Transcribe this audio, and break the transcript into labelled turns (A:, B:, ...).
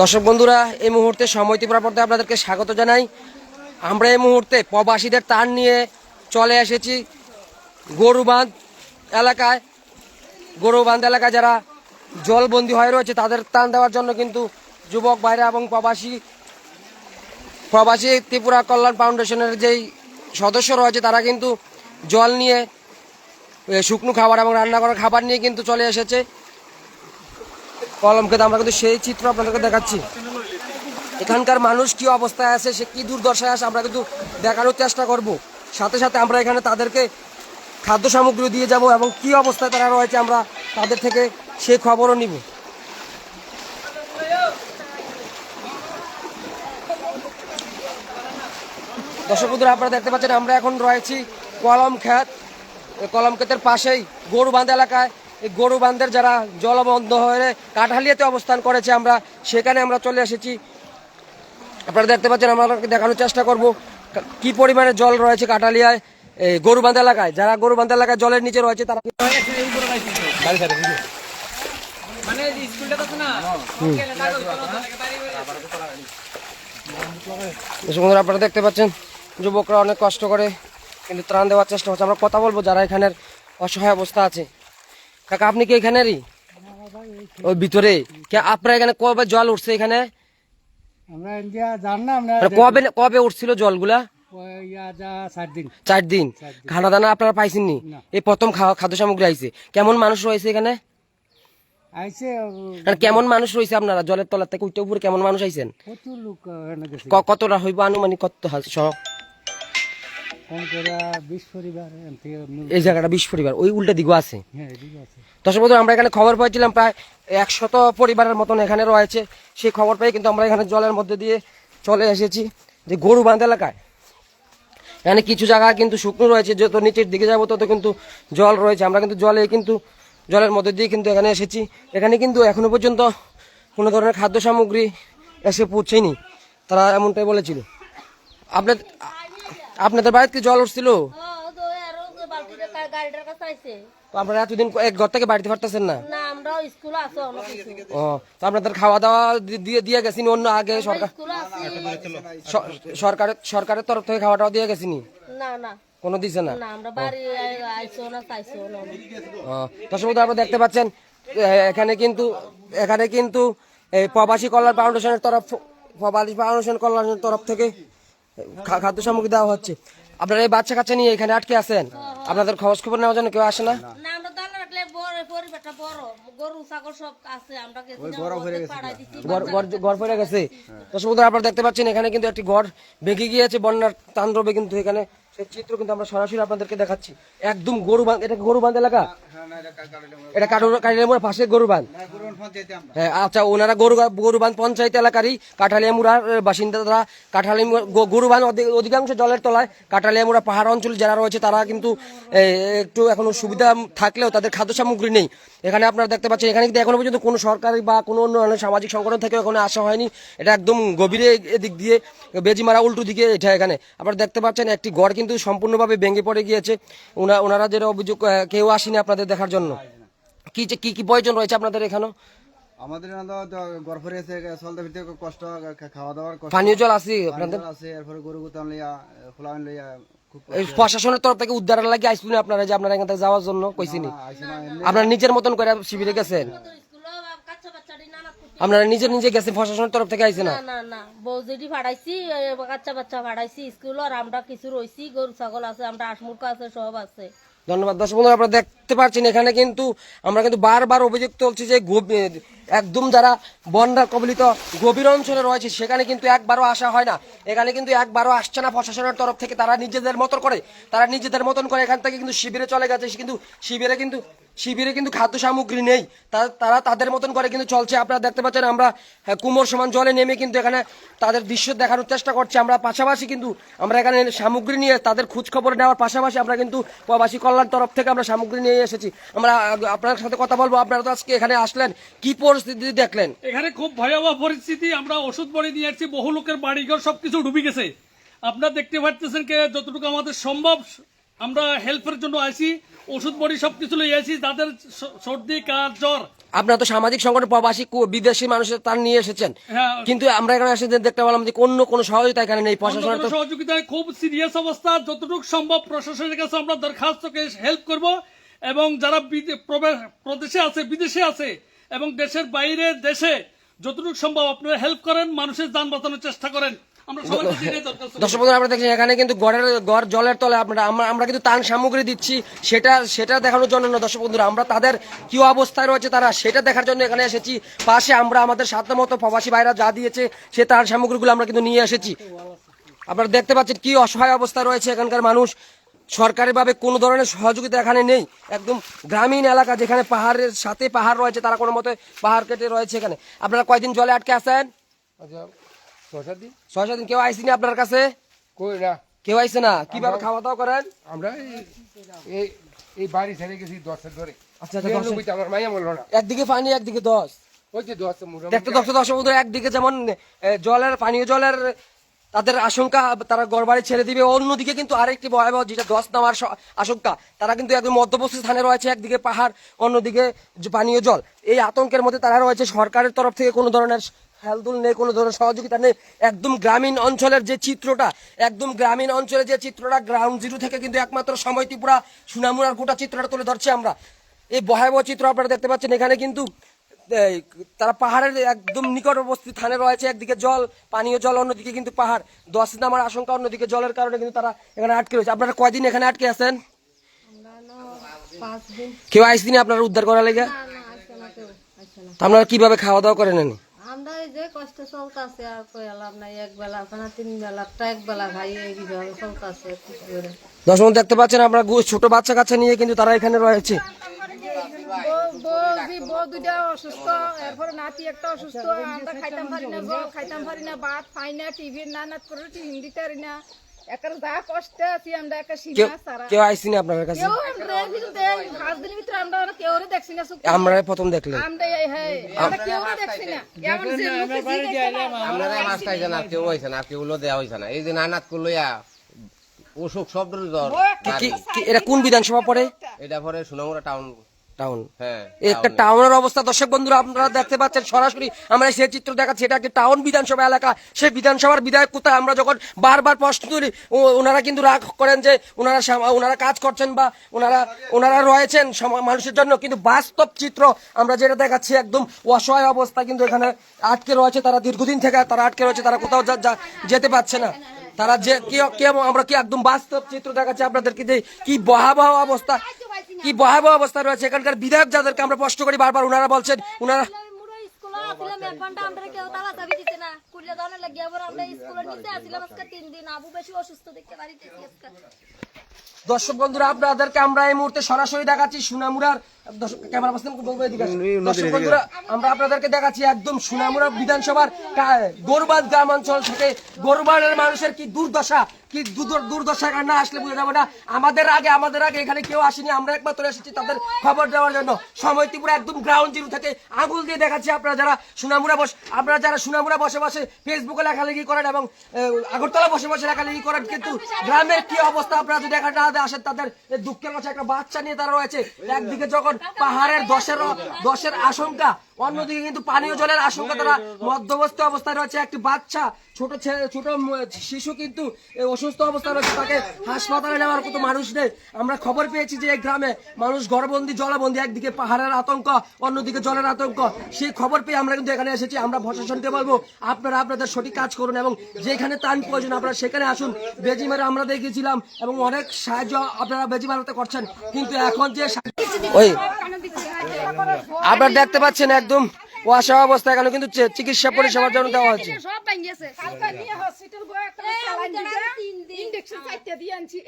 A: দর্শক বন্ধুরা, এই মুহূর্তে সময় ত্রিপুরা আপনাদেরকে স্বাগত জানাই। আমরা এই মুহূর্তে প্রবাসীদের তার নিয়ে চলে এসেছি গরুবাঁধ এলাকায়। গরুবাঁধ এলাকায় যারা জলবন্দি হয়ে রয়েছে, তাদের টান দেওয়ার জন্য কিন্তু যুবক ভাইরা এবং প্রবাসী প্রবাসী ত্রিপুরা কল্যাণ ফাউন্ডেশনের যেই সদস্য রয়েছে, তারা কিন্তু জল নিয়ে শুকনো খাবার এবং রান্না করা খাবার নিয়ে কিন্তু চলে এসেছে। কলমকে আমরা কিন্তু সেই চিত্র আপনাদেরকে দেখাচ্ছি। এখানকার মানুষ কি অবস্থায় আছে, সে কি দুর্দশায় আছে, আমরা কিন্তু দেখানোর চেষ্টা করব। সাথে সাথে আমরা এখানে তাদেরকে খাদ্য সামগ্রী দিয়ে যাব এবং কি অবস্থায় তারা রয়েছে আমরা তাদের থেকে সেই খবরও নিব। দর্শক বন্ধুরা, আপনারা দেখতে পাচ্ছেন, আমরা এখন রয়েছি কলম খ্যাত কলম ক্ষেতের পাশেই গরু বাঁধ এলাকায় গরু বাঁধের যারা জলবন্ধ হয়ে কাঠালিয়াতে অবস্থান করেছে আমরা, সেখানে আমরা চলে এসেছি। আপনারা দেখতে পাচ্ছেন, আমরা দেখানোর চেষ্টা করব কা- পরিমাণে জল রয়েছে কাঠালিয়ায়, এই গরু গরুবান্ধ এলাকায়। যারা গরু গরুবান্ধ এলাকায় জলের নিচে রয়েছে, তারা বন্ধুরা, আপনারা দেখতে পাচ্ছেন, যুবকরা অনেক কষ্ট করে কিন্তু ত্রাণ দেওয়ার চেষ্টা করছে। আমরা কথা বলব যারা এখানের অসহায় অবস্থা আছে। কাকা আপনি কি এখানেরই? ওই ভিতরে। কে আপনার এখানে কবে জল উঠছে এখানে? মানে কবে কবে উঠছিল জলগুলা? চার দিন। খানা দানা? আপনারা পাইছেননি?
B: না।
A: এই প্রথম খাদ্য সামগ্রী আইছে। কেমন মানুষ রয়েছে এখানে? মানে কেমন মানুষ রয়েছে আপনারা? জলের তলার থেকে উঠে উপরে কেমন মানুষ আইছেন? কতটা হইব আনুমানিক কত এই জায়গাটা বিশ পরিবার ওই উল্টা দিকেও আছে।
B: হ্যাঁ
A: বন্ধু আমরা এখানে খবর পাইছিলাম প্রায় একশত পরিবারের মতন এখানে রয়েছে। সেই খবর পেয়ে কিন্তু আমরা এখানে জলের মধ্যে দিয়ে চলে এসেছি। যে গরু বাঁধ এলাকায় এখানে কিছু জায়গা কিন্তু শুকনো রয়েছে যত নিচের দিকে যাব তত কিন্তু জল রয়েছে। আমরা কিন্তু জলে কিন্তু জলের মধ্যে দিয়ে কিন্তু এখানে এসেছি। এখানে কিন্তু এখনও পর্যন্ত কোনো ধরনের খাদ্য সামগ্রী এসে পৌঁছেনি। তারা এমনটাই বলেছিল। আপনার আপনাদের বাড়িতে কি জল উঠছিল?
C: তো
A: তো আপনারা এতদিন এক ঘর থেকে বাড়িতে পারতেছেন না? ও তো আপনাদের খাওয়া দাওয়া দিয়ে দিয়ে গেছিনি অন্য আগে সরকার সরকারের সরকারের তরফ থেকে খাওয়া দাওয়া দিয়ে গেছিনি?
C: না না।
A: কোনো দিছে না? দর্শক আপনারা দেখতে পাচ্ছেন এখানে কিন্তু এখানে কিন্তু এই প্রবাসী কল্যাণ ফাউন্ডেশনের তরফ প্রবাসী ফাউন্ডেশন কল্যাণের তরফ থেকে খাদ্য সামগ্রী দেওয়া হচ্ছে। আপনারা এই বাচ্চা কাচ্চা নিয়ে এখানে আটকে আছেন? আপনাদের খবর খবর নেওয়ার জন্য কেউ আসে না?
C: না আমরা দানা রাখলে বড় পরিবারটা বড়। গরু ছাগল সব আছে আমরা গেছি পাড়াই দিছি
A: ঘর- ঘর ঘর পড়ে গেছে। আপনারা দেখতে পাচ্ছেন এখানে কিন্তু একটি ঘর ভেঙে গিয়েছে বন্যার তান্ডবে কিন্তু এখানে সেই চিত্র কিন্তু আমরা সরাসরি আপনাদেরকে দেখাচ্ছি। একদম গরু বাঁধ এটা গরু বাঁধ এলাকা? এটা কাঠুর কাঠিয়ামুড়ার পাশে গরু বাঁধ হ্যাঁ আচ্ছা ওনারা গরু গরুবান পঞ্চায়েত এলাকারই কাঠালিয়ামুড়ার বাসিন্দারা। কাঠালি গরুবান অধিকাংশ জলের তলায় কাঠালিয়ামুড়া পাহাড় অঞ্চল যারা রয়েছে তারা কিন্তু একটু এখনও সুবিধা থাকলেও তাদের খাদ্য সামগ্রী নেই। এখানে আপনারা দেখতে পাচ্ছেন এখানে কিন্তু এখনও পর্যন্ত কোনো সরকারি বা কোনো অন্য সামাজিক সংগঠন থেকে এখানে আসা হয়নি। এটা একদম গভীরে এদিক দিয়ে বেজিমারা উল্টো দিকে এটা এখানে। আপনারা দেখতে পাচ্ছেন একটি ঘর কিন্তু সম্পূর্ণভাবে ভেঙে পড়ে গিয়েছে। ওনা ওনারা যেটা অভিযোগ কেউ আসেনি আপনাদের দেখার জন্য। কি যে- কি কি প্রয়োজন রয়েছে আপনাদের এখানে
D: আমাদের গরফরে কষ্ট খাওয়া দাওয়ার কষ্ট।
A: পানীয় জল আছে আপনাদের?
D: আছে এরপরে গরু গুতান লইয়া লইয়া
A: প্রশাসনের তরফ থেকে উদ্ধারের লাগে আপনারা যে আপনারা এখান থেকে যাওয়ার জন্য কইছিনি আপনারা নিজের মতন করে শিবিরে গেছেন? আপনারা নিজে নিজে গেছেন প্রশাসনের তরফ থেকে আইছে না?
C: না না না। বৌজিটি ফাড়াইছি বাচ্চা বাচ্চা ফাড়াইছি স্কুল আর আমরা কিছু রইছি গরু ছাগল আছে আমরা আসমুখ আছে সব আছে।
A: ধন্যবাদ। দর্শক বন্ধুরা আপনারা দেখতে পাচ্ছেন এখানে কিন্তু আমরা কিন্তু বারবার অভিযোগ তুলছি যে একদম যারা বন্যা কবলিত গভীর অঞ্চলে রয়েছে সেখানে কিন্তু একবারও আসা হয় না। এখানে কিন্তু একবারও আসছে না প্রশাসনের তরফ থেকে তারা নিজেদের মতন করে তারা নিজেদের মতন করে এখান থেকে কিন্তু শিবিরে চলে গেছে। কিন্তু শিবিরে কিন্তু শিবিরে কিন্তু খাদ্য সামগ্রী নেই। তারা তাদের মতন করে কিন্তু চলছে। আপনারা দেখতে পাচ্ছেন আমরা হ্যাঁ, কুমোর সমান জলে নেমে কিন্তু এখানে তাদের দৃশ্য দেখানোর চেষ্টা করছি। আমরা পাশাপাশি কিন্তু আমরা এখানে সামগ্রী নিয়ে তাদের খোঁজ খবর নেওয়ার পাশাপাশি আমরা কিন্তু প্রবাসী কল্যাণ তরফ থেকে আমরা সামগ্রী নিয়ে এসেছি। আমরা আপনার সাথে কথা বলব। আপনারা তো আজকে এখানে আসলেন। কি পরিস্থিতি দেখলেন।
E: এখানে খুব ভয়াবহ পরিস্থিতি আমরা ওষুধ বড়ি নিয়ে আসছি বহু লোকের বাড়িঘর সবকিছু ডুবে গেছে। আপনারা দেখতে পাচ্ছেন কে যতটুকু আমাদের সম্ভব আমরা হেল্পের জন্য আসি ওষুধ বড়ি সবকিছু লই আসি যাদের স- সর্দি কার জ্বর।
A: আপনারা তো সামাজিক সংগঠন প্রবাসী বিদেশি মানুষের তার নিয়ে এসেছেন।
E: হ্যাঁ।
A: কিন্তু আমরা এখানে এসে দেখতে পেলাম যে অন্য কোনো সহযোগিতা এখানে নেই প্রশাসনের তো
E: সহযোগিতায় খুব সিরিয়াস অবস্থা যতটুকু সম্ভব প্রশাসনের কাছে আমরা দরখাস্তকে হেল্প করব এবং যারা প্রদেশে আছে বিদেশে আছে এবং দেশের বাইরে দেশে যতটুকু সম্ভব আপনারা হেল্প করেন, মানুষের যান বাঁচানোর চেষ্টা করেন। আমরা।
A: দর্শক দেখছেন এখানে কিন্তু গড়ের গড় জলের তলে আপনারা আমরা আমরা কিন্তু তান সামগ্রী দিচ্ছি। সেটা সেটা দেখানোর জন্য না, দর্শক বন্ধুরা, আমরা তাদের কি অবস্থায় রয়েছে তারা সেটা দেখার জন্য এখানে এসেছি। পাশে আমরা আমাদের সাধ্য মতো প্রবাসী ভাইরা যা দিয়েছে, সে তার সামগ্রীগুলো আমরা কিন্তু নিয়ে এসেছি। আপনারা দেখতে পাচ্ছেন কি অসহায় অবস্থা রয়েছে এখানকার মানুষ। সরকারিভাবে কোনো ধরনের সহযোগিতা এখানে নেই একদম গ্রামীণ এলাকা যেখানে পাহাড়ের সাথে পাহাড় রয়েছে তারা কোনো মতে পাহাড় কেটে রয়েছে এখানে আপনারা কয়দিন জলে আটকে আছেন
B: আচ্ছা দিন
A: ছয় সাত দিন কেউ আইসিনি আপনার কাছে কেউ আইসে না কীভাবে খাওয়া দাওয়া করেন
B: আমরা এই- বাড়ি ছেড়ে গেছি দশের ধরে
A: আচ্ছা আচ্ছা দশ
B: নব্বইতে আমার মাইয়া বলল না
A: একদিকে পানি একদিকে দশ দেখতে দশ দশ একদিকে যেমন জলের পানীয় জলের তাদের আশঙ্কা তারা গড়বাড়ি ছেড়ে দিবে। অন্যদিকে কিন্তু আরেকটি ভয়াবহ যেটা দশ স- আশঙ্কা, তারা কিন্তু একদম মধ্যবর্তী স্থানে রয়েছে, একদিকে পাহাড়, অন্যদিকে পানীয় জল। এই আতঙ্কের মধ্যে তারা রয়েছে। সরকারের তরফ থেকে কোনো ধরনের হেলদুল নেই, কোনো ধরনের সহযোগিতা নেই। একদম গ্রামীণ অঞ্চলের যে চিত্রটা, একদম গ্রামীণ অঞ্চলের যে চিত্রটা গ্রাউন্ড জিরো থেকে কিন্তু একমাত্র সময় ত্রিপুরা সুনামুরার গোটা চিত্রটা তুলে ধরছি আমরা। এই ভয়াবহ চিত্র আপনারা দেখতে পাচ্ছেন। এখানে কিন্তু তারা পাহাড়ের একদম নিকটবর্তী স্থানে রয়েছে একদিকে জল পানীয় জল অন্যদিকে কিন্তু পাহাড়। দশ নামার আশঙ্কা অন্যদিকে জলের কারণে কিন্তু তারা এখানে আটকে রয়েছে। আপনারা কয়দিন এখানে আটকে আছেন? কেউ আইসদিনে আপনারা উদ্ধার করার লেগে? আপনারা কীভাবে খাওয়া দাওয়া করেন এনে?
C: আমরা এই যে কষ্ট চলতেছে আর কই এলাম না এক বেলা না তিন বেলা একটা এক বেলা ভাই এইভাবে চলতেছে কিছু করে।
A: দেখতে পাচ্ছেন আমরা ছোট বাচ্চা কাচ্চা নিয়ে কিন্তু তারা এখানে রয়েছে।
F: বউ দুইটা অসুস্থ এরপরে নাতি একটা অসুস্থ আমরা খাইতাম পারি না জল খাইতাম পারি না ভাত খাই না টিভি না না করে টিভি দিতে পারি না। একার যা কষ্টে আছি আমরা সারা
A: কেউ আইসিনি আপনার কাছে?
F: কেউ আমরা এই ভিতরে পাঁচ দিনের ভিতরে আমরা কেউ দেখছি না
A: আমরা প্রথম দেখলেন।
F: আমরা এই হ্যাঁ আমরা কেউ দেখছি না। এমন যে
G: আমরা না। কেউ হয়েছে না কেউ দেওয়া হয়েছে না। এই যে নানাত করল ইয়া অসুখ সব ধরে জ্বর
A: কি- কি কি- এটা কোন বিধানসভা পড়ে?
G: এটা পরে সুনামুরা টাউন
A: টাউন
G: হ্যাঁ
A: একটা টাউনের অবস্থা। দর্শক বন্ধুরা আপনারা দেখতে পাচ্ছেন সরাসরি আমরা সেই চিত্র দেখাচ্ছি। এটা একটি টাউন বিধানসভা এলাকা। সেই বিধানসভার বিধায়ক কোথায়? আমরা যখন বারবার প্রশ্ন তুলি ওনারা কিন্তু রাগ করেন যে ওনারা ওনারা কাজ করছেন বা ওনারা ওনারা রয়েছেন মানুষের জন্য। কিন্তু বাস্তব চিত্র আমরা যেটা দেখাচ্ছি একদম অসহায় অবস্থা কিন্তু এখানে আটকে রয়েছে। তারা দীর্ঘদিন থেকে তারা আটকে রয়েছে তারা কোথাও যেতে পারছে না। তারা যে কি আমরা কি একদম বাস্তব চিত্র দেখাচ্ছি আপনাদেরকে যে কি বহাবহ অবস্থা, কি ভয়াবহ অবস্থা রয়েছে। এখানকার বিধায়ক যাদেরকে আমরা প্রশ্ন করি বারবার ওনারা বলছেন ওনারা
H: আমরা কেউ তালা চাবি দিতে না। কুড়িয়া দানা লাগিয়ে আমরা স্কুলের নিচে আসলাম আজকে তিন দিন। আবু বেশি অসুস্থ দেখতে বাড়িতে
A: দর্শক বন্ধুরা আপনাদেরকে আমরা এই মুহূর্তে সরাসরি দেখাচ্ছি সুনামুরার দর্শক ক্যামেরা পার্সন বলব এদিকে দর্শক বন্ধুরা আমরা আপনাদেরকে দেখাচ্ছি একদম সুনামুরা বিধানসভার কা- গ্রাম অঞ্চল থেকে গরুবাড়ের মানুষের কি দুর্দশা কি দুর্দশা না আসলে বুঝে যাবে না। আমাদের আগে আমাদের আগে এখানে কেউ আসেনি আমরা একমাত্র এসেছি তাদের খবর দেওয়ার জন্য। সময় ত্রিপুরা একদম গ্রাউন্ড জিরো থেকে আঙুল দিয়ে দেখাচ্ছি আপনারা যারা সুনামুরা বস আপনারা যারা সুনামুরা বসে বসে ফেসবুকে লেখালেখি করেন এবং আগরতলা বসে বসে লেখালেখি করেন কিন্তু গ্রামের কি অবস্থা আপনারা যদি দেখা না আসেন তাদের দুঃখের কথা একটা বাচ্চা নিয়ে তারা রয়েছে। একদিকে যখন পাহাড়ের দশের দশের আশঙ্কা অন্যদিকে কিন্তু পানীয় জলের আশঙ্কা তারা মধ্যবস্ত অবস্থায় রয়েছে। একটি বাচ্চা ছোট ছেলে ছোট শিশু কিন্তু অসুস্থ অবস্থায় রয়েছে তাকে হাসপাতালে নেওয়ার মতো মানুষ নেই। আমরা খবর পেয়েছি যে এই গ্রামে মানুষ ঘরবন্দি জলবন্দি একদিকে পাহাড়ের আতঙ্ক অন্যদিকে জলের আতঙ্ক। সেই খবর পেয়ে আমরা কিন্তু এখানে এসেছি। আমরা প্রশাসনকে বলব আপনারা আপনাদের সঠিক কাজ করুন এবং যেখানে তান প্রয়োজন আপনারা সেখানে আসুন। বেজিমারে আমরা দেখেছিলাম এবং অনেক সাহায্য আপনারা বেজি বানাতে করছেন। কিন্তু এখন যে ওই আপনারা দেখতে পাচ্ছেন একদম ওয়াসা অবস্থা এখানে কিন্তু চিকিৎসা পরিষেবার জন্য দেওয়া হচ্ছে
F: দিয়ে আনছি।